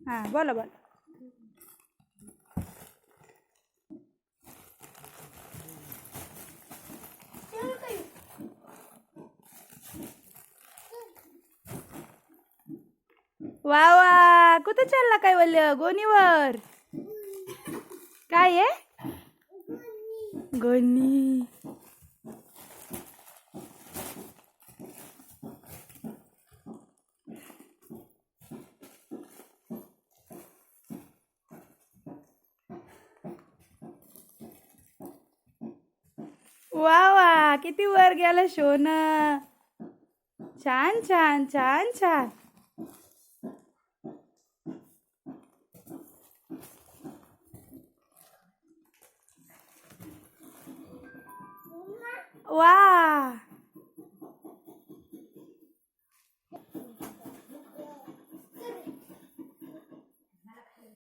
हां बोला बोला. वा वा कुठं चालला काय वल्य गोणीवर? काय आहे गोणी. वा वा किती वर गेलं शोन छान छान छान छान वा